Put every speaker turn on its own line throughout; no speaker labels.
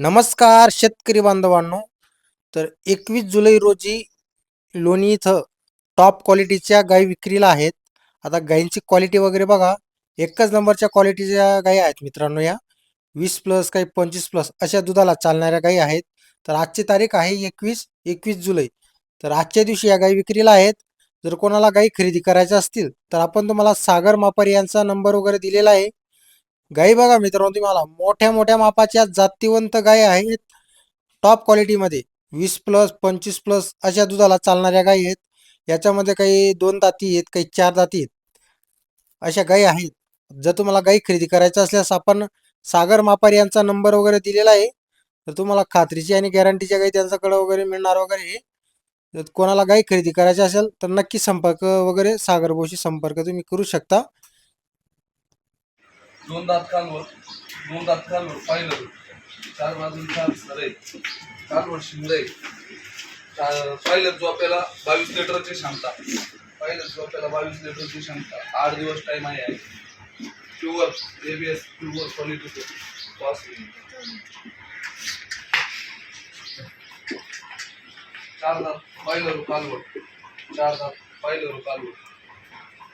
नमस्कार शेतकरी बांधवांनो. तर एकवीस जुलै रोजी लोणी इथं टॉप क्वालिटीच्या गाई विक्रीला आहेत. आता गायींची क्वालिटी वगैरे बघा. एकच नंबरच्या क्वालिटीच्या गायी आहेत मित्रांनो या. वीस प्लस काही पंचवीस प्लस अशा दुधाला चालणाऱ्या गायी आहेत. तर आजची तारीख आहे एकवीस एकवीस जुलै. तर आजच्या दिवशी या गायी विक्रीला आहेत. जर कोणाला गायी खरेदी करायच्या असतील तर आपण तुम्हाला सागर मापारी यांचा नंबर वगैरे दिलेला आहे. गाई बघा मित्रांनो तुम्हाला मोठ्या मोठ्या मापाच्या जातीवंत गाय आहेत. टॉप क्वालिटीमध्ये वीस प्लस पंचवीस प्लस अशा दुधाला चालणाऱ्या गायी आहेत. याच्यामध्ये काही दोन दाती आहेत काही चार दाती आहेत. अशा गायी आहेत. जर तुम्हाला गायी खरेदी करायचं असल्यास आपण सागर मापार यांचा नंबर वगैरे दिलेला आहे. तर तुम्हाला खात्रीची आणि गॅरंटीच्या गायी त्यांच्याकडे वगैरे मिळणार वगैरे जर कोणाला गायी खरेदी करायची असेल तर नक्की संपर्क वगैरे सागर संपर्क तुम्ही करू शकता.
दोन दात कालवर दोन दात कालवर पाहिलं चार बाजून चार सरे कालवर शिंगडे पाहिलं आपल्याला बावीस लिटरची क्षमता. पाहिलं झोप्याला बावीस लिटरची क्षमता. आठ दिवस टाइम आहे. प्युअर एबीएस प्युअर क्वालिटी वास चार दात पाहिलं कालवर चार दात पाहिलं कालवर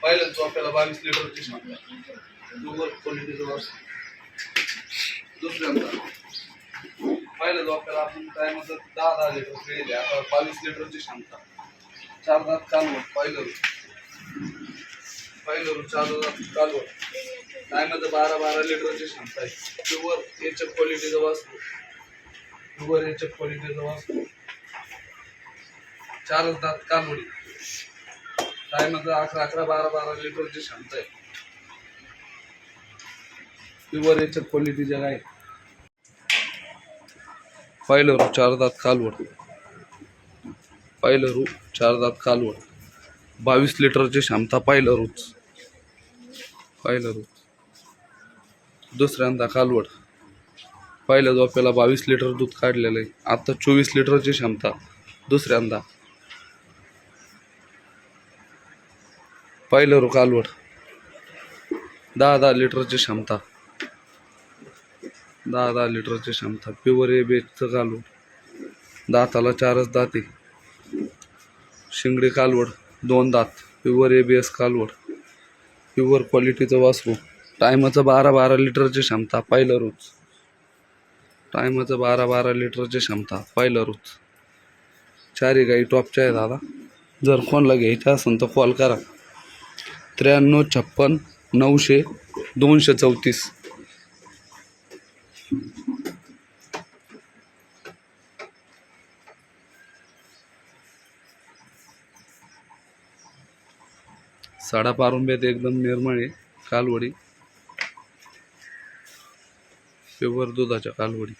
पाहिलं आपल्याला बावीस लिटरची सांगतात दुबर क्वालिटीचं जवळ दुसऱ्यांदा पहिलं जो आपल्याला आपण काय म्हणतात दहा दहा लिटर पिळले आता बावीस लिटरची सांगतात चार दात कालवट पहिलं पहिलं चार दात कालवट काय म्हणतं बारा बारा लिटरची सांगताय आहे. प्युअर एच एफ क्वालिटीचं वाचतो प्युअर एच एफ क्वालिटीचं वाचतो चारच दात कालवडी काय म्हणतात अकरा अकरा बारा बारा लिटरची क्षमता आहे. प्युअर याच्यात क्वालिटीच्या गाय पाहिलं रू चार दात कालवड. पाहिलं रू चार दात कालवड. बावीस लिटरची क्षमता पाहिलं रूच पाहिलं रूच दुसऱ्यांदा कालवड. पहिल्या झोप्याला बावीस लिटर दूध काढलेलं आहे. आता चोवीस लिटरची क्षमता दुसऱ्यांदा. पाहिलं कालवड दहा दहा लिटरची क्षमता. दहा दहा लिटरची क्षमता. प्युअर ए बेचं कालवड दाताला चारच दाते. शिंगडी कालवड दोन दात. प्युअर ए बी एस कालवड प्युअर क्वालिटीचं वासरू. टायमाचं बारा बारा लिटरची क्षमता पाहिलं रोज टायमाचं बारा बारा लिटरची क्षमता पाहिलं रोज चारी गाई टॉपच्या आहे दादा. जर कोणाला घ्यायचं असेल तर कॉल करा. त्र्याण्णव छप्पन नऊशे दोनशे चौतीस. साडा पारुंब्यात एकदम निर्मळ आहे कालवडी. प्युअर दुधाच्या कालवडी.